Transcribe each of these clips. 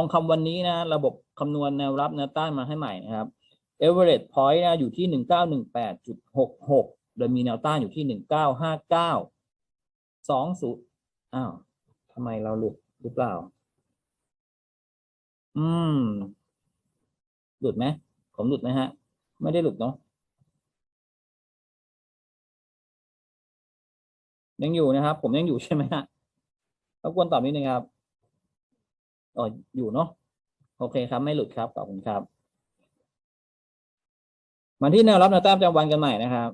องคำวันนี้นะ ระบบคำนวณแนวรับแนวต้านมาให้ใหม่นะครับ average point นะอยู่ที่หนึ่งเก้าหนึ่งแปดจุดหกหกโดยมีแนวต้านอยู่ที่หนึ่งเก้าห้าเก้าสองศูนย์อ้าวทำไมเราหลุดหรือเปล่า อืม หลุดไหมผมหลุดไหมฮะ ไม่ได้หลุดเนาะยังอยู่นะครับ ผมยังอยู่ใช่ไหมฮะรบกวนตอบนิดนึงครับ อ๋ออยู่เนาะโอเคครับ ไม่หลุดครับขอบคุณครับ มาที่แนวรับแนวต้านประจำวันกันใหม่นะครับ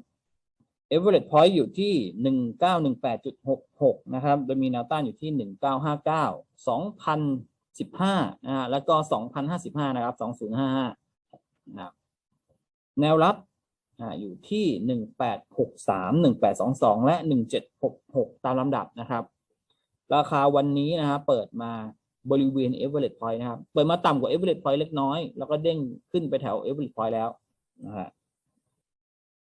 average point อยู่ที่หนึ่งเก้าหนึ่งแปดจุดหกหกนะครับโดยมีแนวต้านอยู่ที่หนึ่งเก้าห้าเก้าสองพันสิบห้านะฮะแล้วก็สองพันห้าสิบห้านะครับสองศูนย์ห้าห้านะครับแนวรับอ่าอยู่ที่หนึ่งแปดหกสามหนึ่งแปดสองสองและหนึ่งเจ็ดหกหกตามลำดับนะครับ ราคาวันนี้นะครับเปิดมา บริเวณ average point นะครับ เปิดมาต่ำกว่า average point เล็กน้อย แล้วก็เด้งขึ้นไปแถว average point แล้วนะฮะ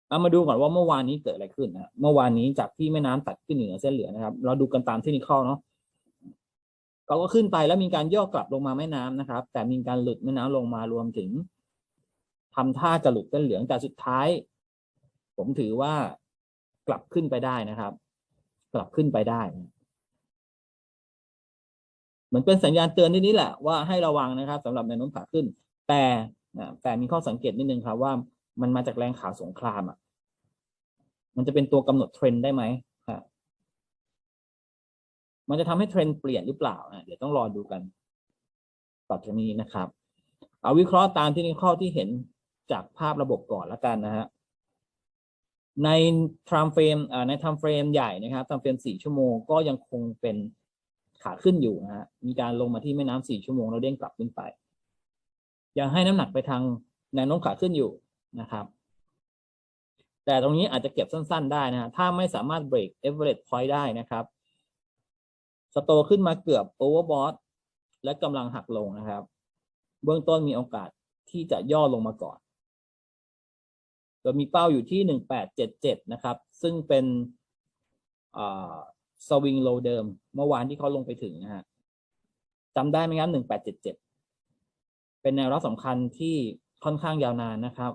เอามาดูก่อนว่าเมื่อวานนี้เกิดอะไรขึ้นนะเมื่อวานนี้จากที่แม่น้ำตัดขึ้นเหนือเส้นเหลืองนะครับ เราดูกันตามเทคนิคเนาะเขาก็ขึ้นไปแล้วมีการย่อกลับลงมาแม่น้ำนะครับ แต่มีการหลุดแม่น้ำลงมารวมถึงทำท่าจะหลุดเส้นเหลืองแต่สุดท้าย ผมถือว่ากลับขึ้นไปได้นะครับ กลับขึ้นไปได้ เหมือนเป็นสัญญาณเตือนนิดนี้แหละว่าให้ระวังนะครับสำหรับแนวโน้มขาขึ้น แต่แต่มีข้อสังเกตนิดนึงครับว่ามันมาจากแรงข่าวสงครามอะ มันจะเป็นตัวกำหนดเทรนด์ได้ไหมครับมันจะทำให้เทรนด์เปลี่ยนหรือเปล่าอะเดี๋ยวต้องรอดูกันต่อจากนี้นะครับ เอาวิเคราะห์ตามที่ข้อที่เห็นจากภาพระบบก่อนละกันนะฮะใน time frame อ่าใน time frame ใหญ่นะครับ time frame สี่ชั่วโมงก็ยังคงเป็น ขาขึ้นอยู่นะฮะมีการลงมาที่แม่น้ำสี่ชั่วโมงแล้วเด้งกลับขึ้นไป ยังให้น้ำหนักไปทางแนวโน้มขาขึ้นอยู่นะครับ แต่ตรงนี้อาจจะเก็บสั้น ๆ ได้นะฮะถ้าไม่สามารถเบรก average point ได้นะครับสโตขึ้นมาเกือบ overbought และกำลังหักลงนะครับ เบื้องต้นมีโอกาสที่จะย่อลงมาก่อนโดยมีเป้าอยู่ที่หนึ่งแปดเจ็ดเจ็ดนะครับ ซึ่งเป็น สวิงโลเดิม เมื่อวานที่เขาลงไปถึงนะฮะจำได้ไหมครับหนึ่งแปดเจ็ดเจ็ดเป็นแนวรับสำคัญที่ค่อนข้างยาวนานนะครับ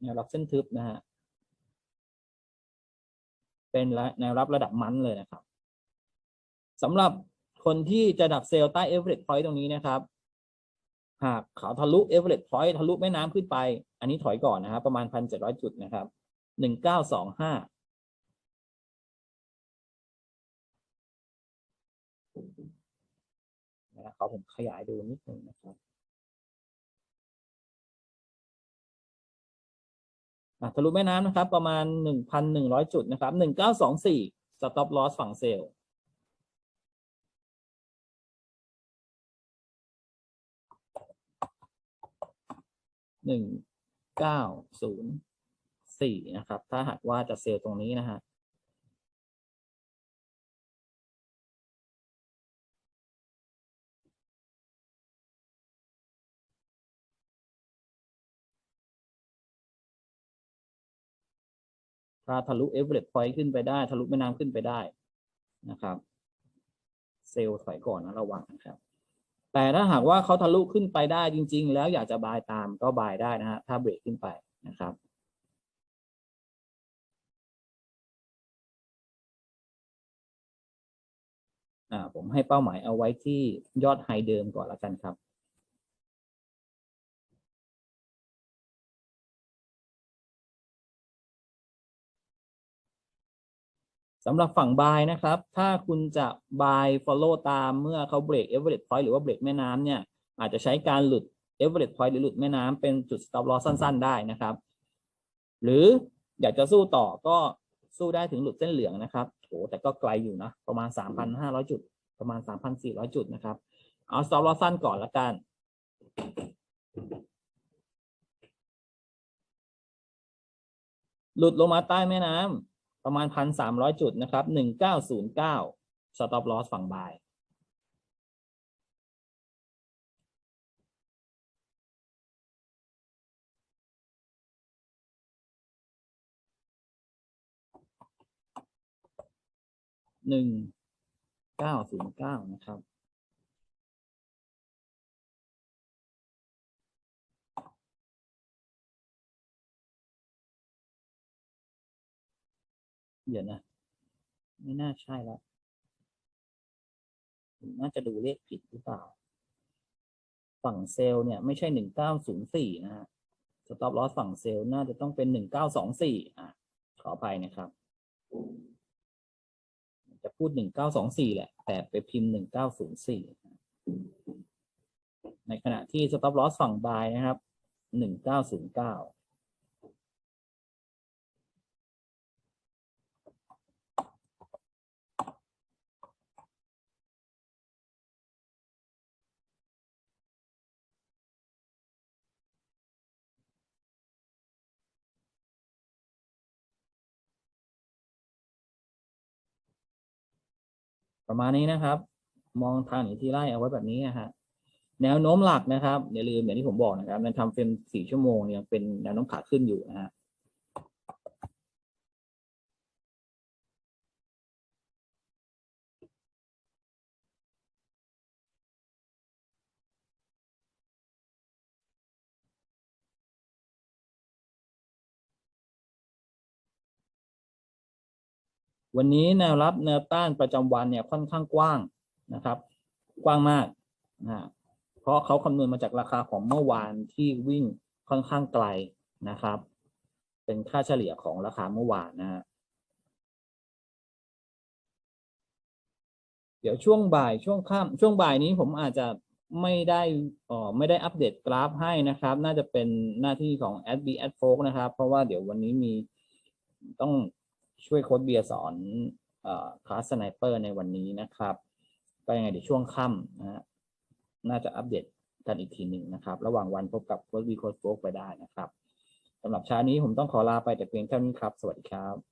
แนวรับเส้นทึบนะฮะเป็นแนวรับระดับมันเลยนะครับสำหรับคนที่จะดักเซลล์ใต้ average point ตรงนี้นะครับ หากเขาทะลุ average point ทะลุแม่น้ำขึ้นไป อันนี้ถอยก่อนนะครับ ประมาณพันเจ็ดร้อยจุดนะครับหนึ่งเก้าสองห้า ขอผมขยายดูนิดนึงนะครับทะลุแม่น้ำนะครับ ประมาณหนึ่งพันหนึ่งร้อยจุดนะครับหนึ่งเก้าสองสี่ stop loss ฝั่งเซลล์หนึ่งเก้าศูนย์สี่นะครับ ถ้าหากว่าจะเซลล์ตรงนี้นะฮะ ถ้าทะลุ average point ขึ้นไปได้ ทะลุแม่น้ำขึ้นไปได้นะครับ เซลล์ถอยก่อนนะระวังนะครับ แต่ถ้าหากว่าเขาทะลุขึ้นไปได้จริง ๆ แล้วอยากจะบายตามก็บายได้นะฮะถ้าเบรกขึ้นไปนะครับอ่าผมให้เป้าหมายเอาไว้ที่ยอดไฮเดิมก่อนละกันครับ สำหรับฝั่งบายนะครับ ถ้าคุณจะบาย follow ตามเมื่อเขาเบรก average point หรือว่าเบรกแม่น้ำเนี่ย อาจจะใช้การหลุด average point หรือหลุดแม่น้ำเป็นจุด stop loss สั้น ๆ ได้นะครับ หรืออยากจะสู้ต่อก็สู้ได้ถึงหลุดเส้นเหลืองนะครับโหแต่ก็ไกลอยู่นะ ประมาณ 3,500 จุด ประมาณ 3,400 จุดนะครับ เอา stop loss สั้นก่อนละกันหลุดลงมาใต้แม่น้ำ ประมาณพันสามร้อยจุดนะครับหนึ่งเก้าศูนย์เก้า stop loss ฝั่งบายหนึ่งเก้าศูนย์เก้านะครับ เดี๋ยวนะ ไม่น่าใช่แล้วน่าจะดูเลขผิดหรือเปล่า ฝั่งเซลล์เนี่ย ไม่ใช่หนึ่งเก้าศูนย์สี่นะฮะสต็อปลอสฝั่งเซลล์น่าจะต้องเป็นหนึ่งเก้าสองสี่อะ ขออภัยนะครับ จะพูดหนึ่งเก้าสองสี่แหละ แต่ไปพิมพ์หนึ่งเก้าศูนย์สี่ในขณะที่สต็อปลอสฝั่งบายนะครับหนึ่งเก้าศูนย์เก้า ประมาณนี้นะครับ มองทางหนีที่ไล่เอาไว้แบบนี้นะฮะแนวโน้มหลักนะครับอย่าลืมอย่างที่ผมบอกนะครับในทำเฟรมสี่ชั่วโมงเนี่ยเป็นแนวโน้มขาขึ้นอยู่นะฮะ วันนี้แนวรับแนวต้านประจำวันเนี่ยค่อนข้างกว้างนะครับ กว้างมากนะฮะเพราะเขาคำนวณมาจากราคาของเมื่อวานที่วิ่งค่อนข้างไกลนะครับ เป็นค่าเฉลี่ยของราคาเมื่อวานนะฮะเดี๋ยวช่วงบ่ายช่วงค่ำช่วงบ่ายนี้ผมอาจจะไม่ได้อ่อไม่ได้อัปเดตกราฟให้นะครับ น่าจะเป็นหน้าที่ของ a d b a d f o นะครับ เพราะว่าเดี๋ยววันนี้มีต้อง ช่วยโค้ดเบียร์สอนคลาสสไนเปอร์ในวันนี้นะครับ ก็ยังไงเดี๋ยวช่วงค่ำนะฮะน่าจะอัปเดตกันอีกทีหนึ่งนะครับ ระหว่างวันพบกับโค้ดวีโค้ดโฟกไปได้นะครับสำหรับเช้านี้ผมต้องขอลาไปแต่เพียงเท่านี้ครับ สวัสดีครับ